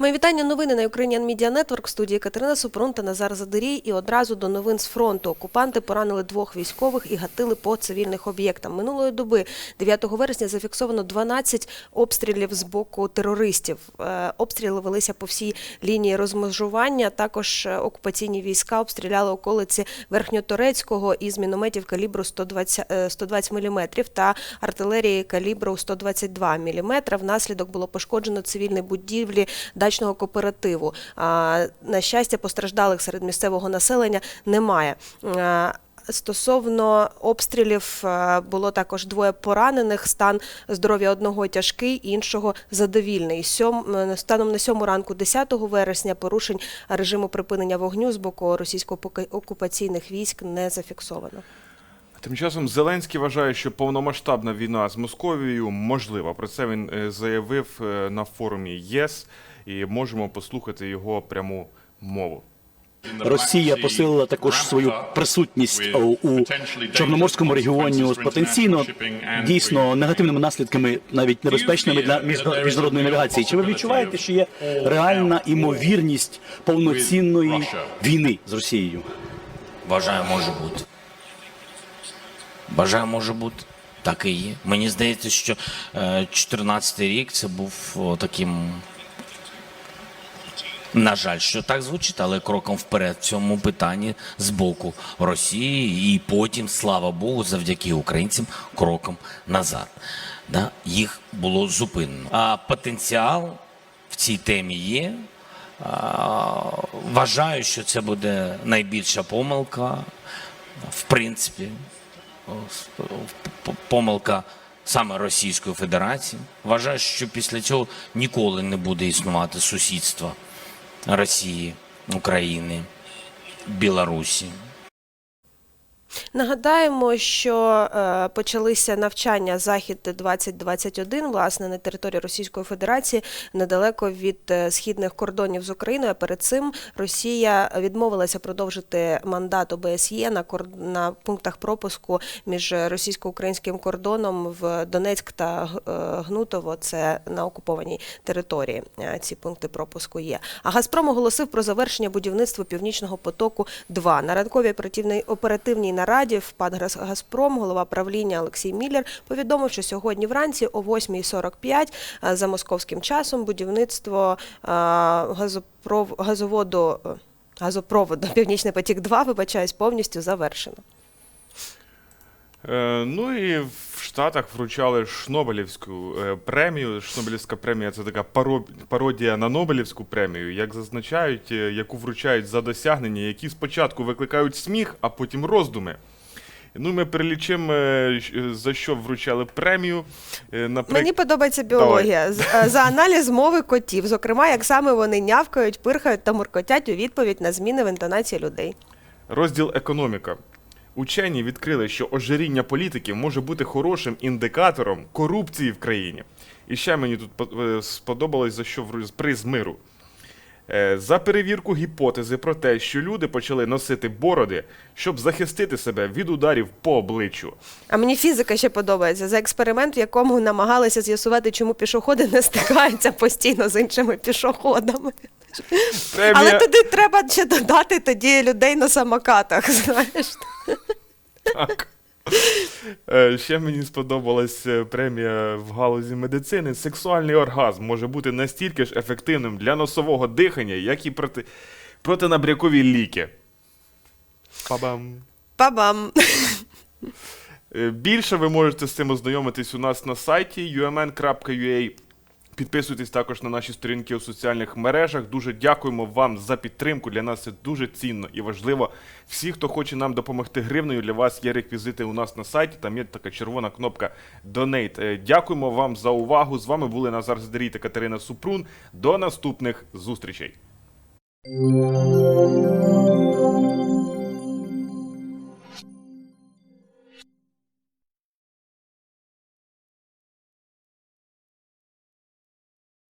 Мої вітання новини на Ukrainian Media Network в студії Катерина Супрун та Назар Задирій. І одразу до новин з фронту. Окупанти поранили двох військових і гатили по цивільних об'єктам. Минулої доби, 9 вересня, зафіксовано 12 обстрілів з боку терористів. Е, Обстріли велися по всій лінії розмежування. Також е, окупаційні війська обстріляли околиці Верхньоторецького із мінометів калібру 120, е, 120 мм та артилерії калібру 122 мм. Внаслідок було пошкоджено цивільні будівлі дачного кооперативу. На щастя, постраждалих серед місцевого населення немає. Стосовно обстрілів було також двоє поранених. Стан здоров'я одного тяжкий, іншого задовільний. Сьом е, станом на сьому ранку, 10 вересня, порушень режиму припинення вогню з боку російсько-окупаційних військ не зафіксовано. Тим часом Зеленський вважає, що повномасштабна війна з Московією можлива. Про це він е, заявив е, на форумі ЄС, і можемо послухати його пряму мову. Росія посилила також свою присутність у, чорноморському регіоні з потенційно дійсно негативними наслідками, навіть небезпечними для міжна- міжнародної навігації. Чи ви відчуваєте, що є реальна імовірність повноцінної війни з Росією? Бажаю може бути. Бажаю може бути. Так і є. Мені здається, що 2014 рік це був таким. На жаль, що так звучить, але кроком вперед в цьому питанні з боку Росії, і потім, слава Богу, завдяки українцям, кроком назад. Да? Їх було зупинено. А потенціал в цій темі є. А, Вважаю, що це буде найбільша помилка, в принципі, помилка саме Російської Федерації. Вважаю, що після цього ніколи не буде існувати сусідства Росії, України, Білорусі. Нагадаємо, що е, почалися навчання захід 2021 власне на території Російської Федерації недалеко від е, східних кордонів з Україною. А Перед цим Росія відмовилася продовжити мандат ОБСЄ на на пунктах пропуску між російсько-українським кордоном в Донецьк та е, Гнутово. Це на окупованій території. Ці пункти пропуску є. А Газпром оголосив про завершення будівництва північного потоку 2 на ранковій оперативній оперативній нараді в ПАД «Газ- Газпром голова правління Олексій Міллер повідомив, що сьогодні вранці о 8.45 е, за московським часом будівництво е, газопров... газоводу. е, Газопроводу Північний потік 2 вибачаюсь, повністю завершено. Е, Ну і в Штатах вручали Шнобелівську е, премію. Шнобелівська премія це така пародія на Нобелівську премію, як зазначають, е, яку вручають за досягнення, які спочатку викликають сміх, а потім роздуми. Ну, ми перелічимо, за що вручали премію. Наприк... Мені подобається біологія е, за аналіз мови котів, зокрема, як саме вони нявкають, пирхають та муркотять у відповідь на зміни в інтонації людей. Розділ економіка. Учені відкрили, що ожиріння політиків може бути хорошим індикатором корупції в країні. І ще мені тут е, сподобалось за що приз миру. Е, За перевірку гіпотези про те, що люди почали носити бороди, щоб захистити себе від ударів по обличчю. А мені фізика ще подобається за експеримент, в якому намагалися з'ясувати, чому пішоходи не стикаються постійно з іншими пішоходами. Премія... Але туди треба ще додати тоді людей на самокатах. Знаєш, Так. Е, Ще мені сподобалась е, премія в галузі медицини. Сексуальний оргазм може бути настільки ж ефективним для носового дихання, як і проти... протинабрякові ліки. Па-бам. Па-бам! Е, Більше ви можете з цим ознайомитись у нас на сайті umn.ua. Підписуйтесь також на наші сторінки у соціальних мережах. Дуже дякуємо вам за підтримку. Для нас це дуже цінно і важливо. Всі, хто хоче нам допомогти гривнею, для вас є реквізити у нас на сайті. Там є така червона кнопка Donate. Е, Дякуємо вам за увагу. З вами були Назар Здарій та Катерина Супрун. До наступних зустрічей.